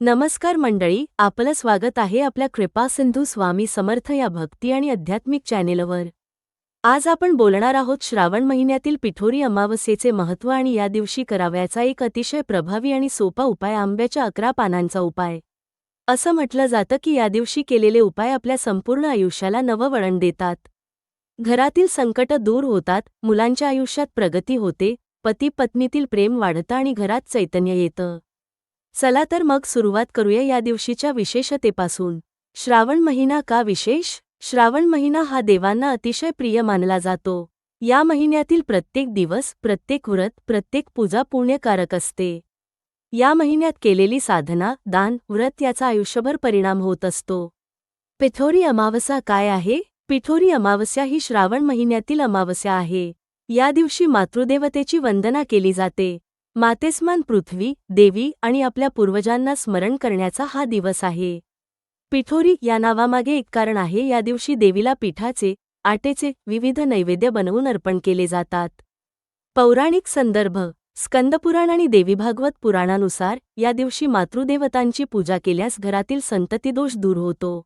नमस्कार मंडळी आपलं स्वागत आहे आपल्या कृपासिंधू स्वामी समर्थ या भक्ती आणि आध्यात्मिक चॅनेलवर. आज आपण बोलणार आहोत श्रावण महिन्यातील पिठोरी अमावस्येचे महत्त्व आणि या दिवशी करावयाचा एक अतिशय प्रभावी आणि सोपा उपाय आंब्याच्या अकरा पानांचा उपाय. असं म्हटलं जातं की या दिवशी केलेले उपाय आपल्या संपूर्ण आयुष्याला नवं वळण देतात. घरातील संकट दूर होतात मुलांच्या आयुष्यात प्रगती होते पती पत्नीतील प्रेम वाढतं आणि घरात चैतन्य येतं. चला तर मग सुरुवात करूया या दिवशीच्या विशेषतेपासून. श्रावण महिना का विशेष? श्रावण महिना हा देवांना अतिशय प्रिय मानला जातो. या महिन्यातील प्रत्येक दिवस प्रत्येक व्रत प्रत्येक पूजा पुण्यकारक असते. या महिन्यात केलेली साधना दान व्रत याचा आयुष्यभर परिणाम होत असतो. पिठोरी अमावस्या काय आहे? पिठोरी अमावस्या ही श्रावण महिन्यातील अमावस्या आहे. या दिवशी मातृदेवतेची वंदना केली जाते. मातेस्मान पृथ्वी देवी आणि आपल्या पूर्वजांना स्मरण करण्याचा हा दिवस आहे. पिठोरी या नावामागे एक कारण आहे या दिवशी देवीला पिठाचे आटेचे विविध नैवेद्य बनवून अर्पण केले जातात. पौराणिक संदर्भ स्कंदपुराण आणि देवीभागवत पुराणानुसार या दिवशी मातृदेवतांची पूजा केल्यास घरातील संततीदोष दूर होतो.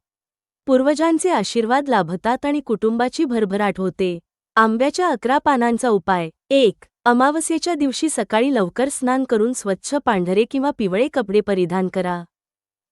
पूर्वजांचे आशीर्वाद लाभतात आणि कुटुंबाची भरभराट होते. आंब्याच्या अकरा पानांचा उपाय. एक अमावस्येच्या दिवशी सकाळी लवकर स्नान करून स्वच्छ पांढरे किंवा पिवळे कपडे परिधान करा.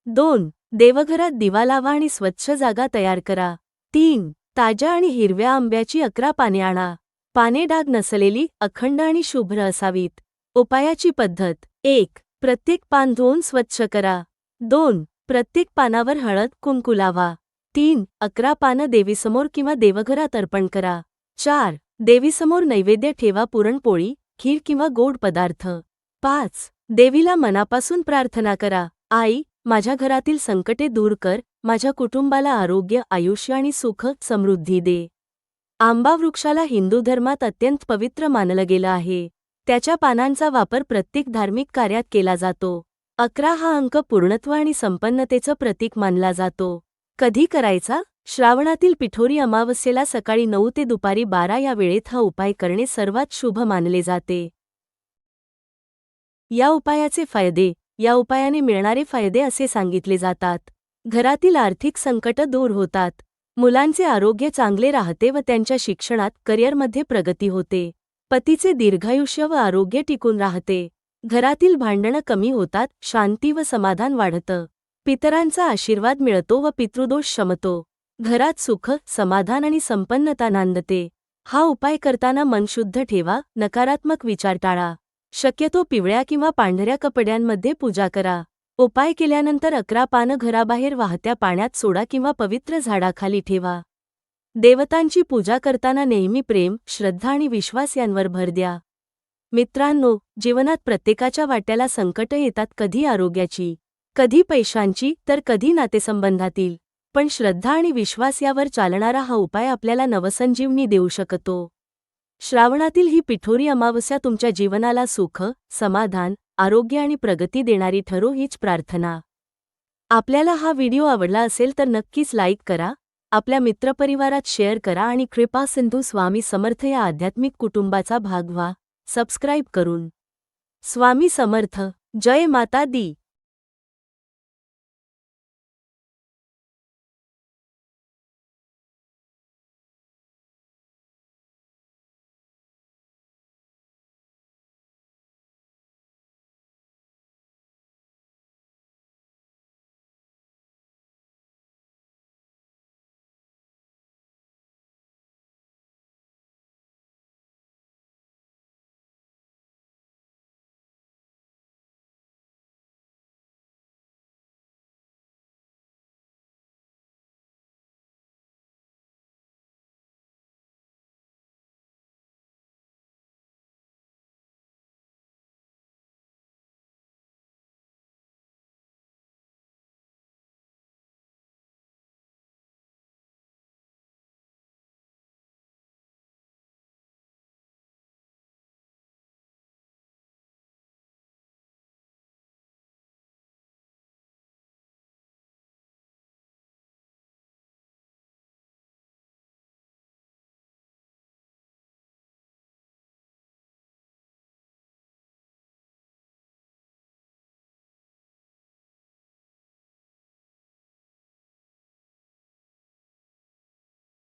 दोन देवघरात दिवा लावा आणि स्वच्छ जागा तयार करा. तीन ताज्या आणि हिरव्या आंब्याची अकरा पाने आणा. पाने डाग नसलेली अखंड आणि शुभ्र असावीत. उपायाची पद्धत. एक प्रत्येक पान धुवून स्वच्छ करा. दोन प्रत्येक पानावर हळद कुंकू लावा. तीन अकरा पानं देवीसमोर किंवा देवघरात अर्पण करा. चार देवीसमोर नैवेद्य ठेवा पुरणपोळी खीर किंवा गोड पदार्थ. पाच. देवीला मनापासून प्रार्थना करा. आई माझ्या घरातील संकटे दूर कर माझ्या कुटुंबाला आरोग्य आयुष्य आणि सुख समृद्धी दे. आंबा वृक्षाला हिंदू धर्मात अत्यंत पवित्र मानलं गेलं आहे. त्याच्या पानांचा वापर प्रत्येक धार्मिक कार्यात केला जातो. अकरा हा अंक पूर्णत्व आणि संपन्नतेचं प्रतीक मानला जातो. कधी करायचा? श्रावणातील पिठोरी अमावस्येला सकाळी नऊ ते दुपारी बारा या वेळेत हा उपाय करणे सर्वात शुभ मानले जाते. या उपायाचे फायदे या उपायाने मिळणारे फायदे असे सांगितले जातात. घरातील आर्थिक संकट दूर होतात. मुलांचे आरोग्य चांगले राहते व त्यांच्या शिक्षणात करिअरमध्ये प्रगती होते. पतीचे दीर्घायुष्य व आरोग्य टिकून राहते. घरातील भांडणं कमी होतात शांती व समाधान वाढतं. पितरांचा आशीर्वाद मिळतो व पितृदोष शमतो. घरात सुख समाधान आणि संपन्नता नांदते. हा उपाय करताना मन शुद्ध ठेवा नकारात्मक विचार टाळा. शक्यतो पिवळ्या किंवा पांढऱ्या कपड्यांमध्ये पूजा करा. उपाय केल्यानंतर अकरा पानं घराबाहेर वाहत्या पाण्यात सोडा किंवा पवित्र झाडाखाली ठेवा. देवतांची पूजा करताना नेहमी प्रेम श्रद्धा आणि विश्वास यांवर भर द्या. मित्रांनो जीवनात प्रत्येकाच्या वाट्याला संकटं येतात कधी आरोग्याची कधी पैशांची तर कधी नातेसंबंधातील. पण श्रद्धा आणि विश्वास यावर चालणारा हा उपाय आपल्याला नवसंजीवनी देऊ शकतो. श्रावणातील ही पिठोरी अमावस्या तुमच्या जीवनाला सुख समाधान आरोग्य आणि प्रगती देणारी ठरो हीच प्रार्थना. आपल्याला हा व्हिडिओ आवडला असेल तर नक्कीच लाईक करा आपल्या मित्रपरिवारात शेअर करा आणि कृपा सिंधू स्वामी समर्थ या आध्यात्मिक कुटुंबाचा भाग व्हा. सबस्क्राईब करून. स्वामी समर्थ. जय माता दी.